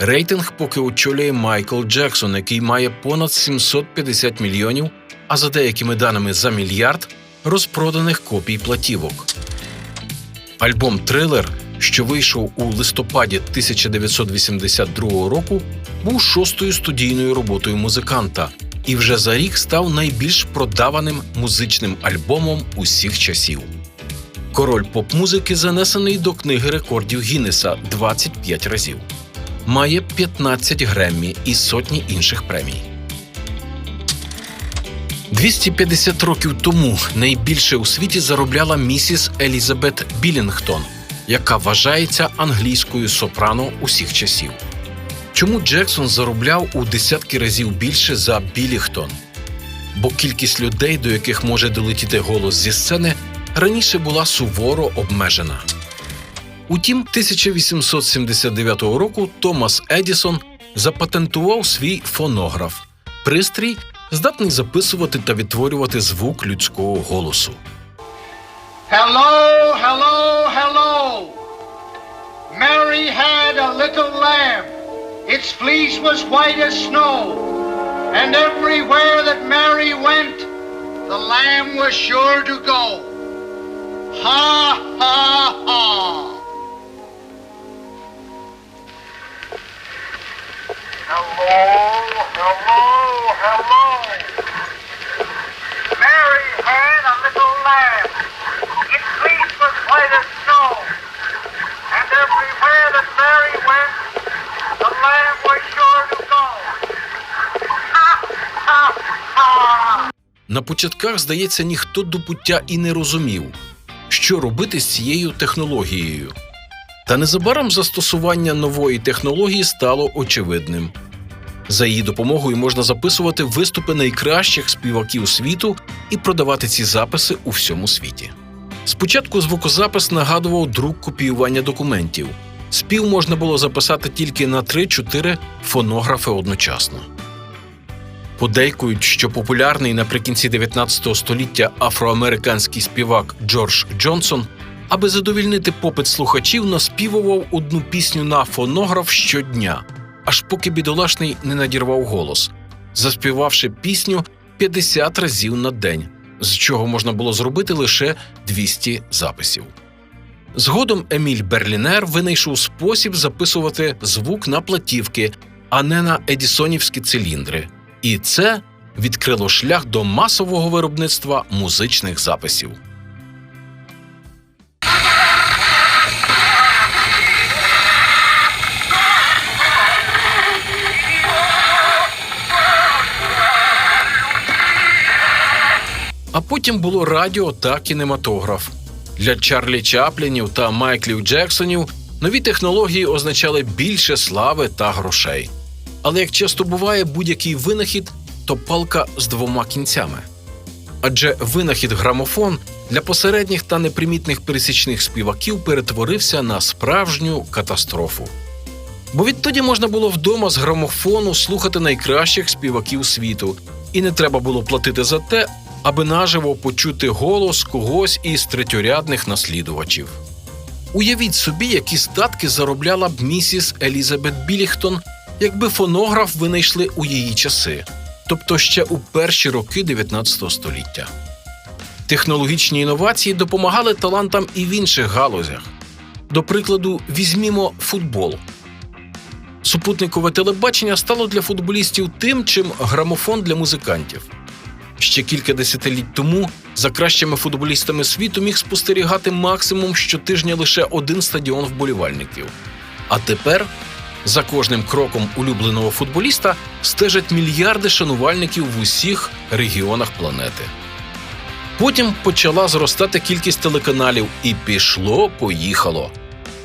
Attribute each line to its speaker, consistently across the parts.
Speaker 1: Рейтинг поки очолює Майкл Джексон, який має понад 750 мільйонів, а за деякими даними за мільярд розпроданих копій платівок. Альбом Трилер, що вийшов у листопаді 1982 року, був шостою студійною роботою музиканта і вже за рік став найбільш продаваним музичним альбомом усіх часів. Король поп-музики занесений до книги рекордів Гіннеса 25 разів. Має 15 Греммі і сотні інших премій. 250 років тому найбільше у світі заробляла місіс Елізабет Білінгтон, яка вважається англійською сопрано усіх часів. Чому Джексон заробляв у десятки разів більше за Білінгтон? Бо кількість людей, до яких може долетіти голос зі сцени, раніше була суворо обмежена. Утім, 1879 року Томас Едісон запатентував свій фонограф пристрій, здатний записувати та відтворювати звук людського голосу.
Speaker 2: Hello, hello, hello. Mary had a little lamb. Its fleece was white as snow. And everywhere that Mary went, the lamb was sure to go. Hello. Mary had a little lamb. Its fleece was white as snow. And everywhere that Mary went, the lamb was sure to go. Ha, ha, ha.
Speaker 1: На початках, здається, ніхто до пуття і не розумів, що робити з цією технологією. Та незабаром застосування нової технології стало очевидним. За її допомогою можна записувати виступи найкращих співаків світу і продавати ці записи у всьому світі. Спочатку звукозапис нагадував друк копіювання документів. Спів можна було записати тільки на 3-4 фонографи одночасно. Подейкують, що популярний наприкінці 19 століття афроамериканський співак Джордж Джонсон, аби задовільнити попит слухачів, наспівував одну пісню на фонограф щодня, аж поки бідолашний не надірвав голос, заспівавши пісню 50 разів на день, з чого можна було зробити лише 200 записів. Згодом Еміль Берлінер винайшов спосіб записувати звук на платівки, а не на едісонівські циліндри. І це відкрило шлях до масового виробництва музичних записів. А потім було радіо та кінематограф. Для Чарлі Чаплінів та Майклів Джексонів нові технології означали більше слави та грошей. Але як часто буває будь-який винахід, то палка з двома кінцями. Адже винахід грамофон для посередніх та непримітних пересічних співаків перетворився на справжню катастрофу. Бо відтоді можна було вдома з грамофону слухати найкращих співаків світу, і не треба було платити за те, аби наживо почути голос когось із третьорядних наслідувачів. Уявіть собі, які статки заробляла б місіс Елізабет Біліхтон, якби фонограф винайшли у її часи, тобто ще у перші роки 19 століття. Технологічні інновації допомагали талантам і в інших галузях. До прикладу, візьмімо футбол. Супутникове телебачення стало для футболістів тим, чим грамофон для музикантів. Ще кілька десятиліть тому за кращими футболістами світу міг спостерігати максимум щотижня лише один стадіон вболівальників. А тепер за кожним кроком улюбленого футболіста стежать мільярди шанувальників в усіх регіонах планети. Потім почала зростати кількість телеканалів, і пішло-поїхало.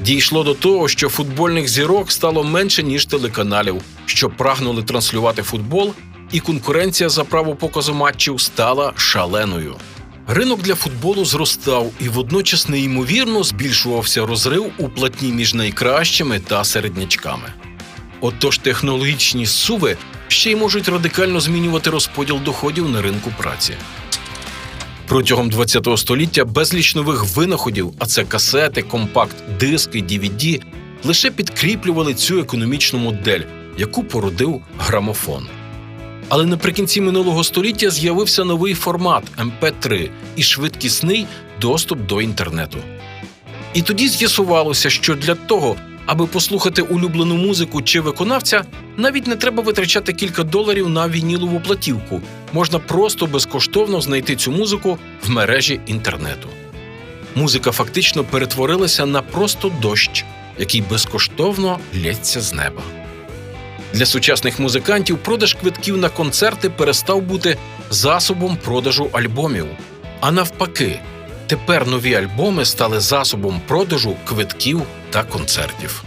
Speaker 1: Дійшло до того, що футбольних зірок стало менше ніж телеканалів, що прагнули транслювати футбол, і конкуренція за право показу матчів стала шаленою. Ринок для футболу зростав і водночас неймовірно збільшувався розрив у платні між найкращими та середнячками. Отож технологічні суви ще й можуть радикально змінювати розподіл доходів на ринку праці. Протягом ХХ століття безліч нових винаходів, а це касети, компакт, диски, DVD, лише підкріплювали цю економічну модель, яку породив грамофон. Але наприкінці минулого століття з'явився новий формат MP3 і швидкісний доступ до інтернету. І тоді з'ясувалося, що для того, аби послухати улюблену музику чи виконавця, навіть не треба витрачати кілька доларів на вінілову платівку. Можна просто безкоштовно знайти цю музику в мережі інтернету. Музика фактично перетворилася на просто дощ, який безкоштовно лється з неба. Для сучасних музикантів продаж квитків на концерти перестав бути засобом продажу альбомів. А навпаки, тепер нові альбоми стали засобом продажу квитків та концертів.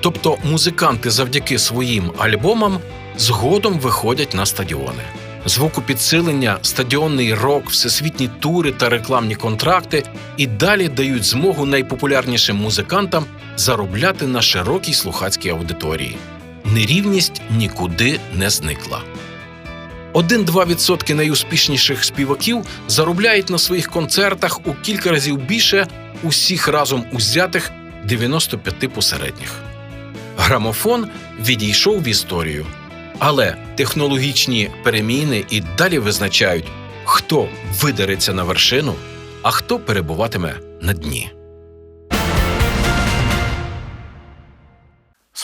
Speaker 1: Тобто музиканти завдяки своїм альбомам згодом виходять на стадіони. Звукопідсилення, стадіонний рок, всесвітні тури та рекламні контракти і далі дають змогу найпопулярнішим музикантам заробляти на широкій слухацькій аудиторії. Нерівність нікуди не зникла. 1-2% найуспішніших співаків заробляють на своїх концертах у кілька разів більше усіх разом узятих 95 посередніх. Грамофон відійшов в історію. Але технологічні переміни і далі визначають, хто видереться на вершину, а хто перебуватиме на дні.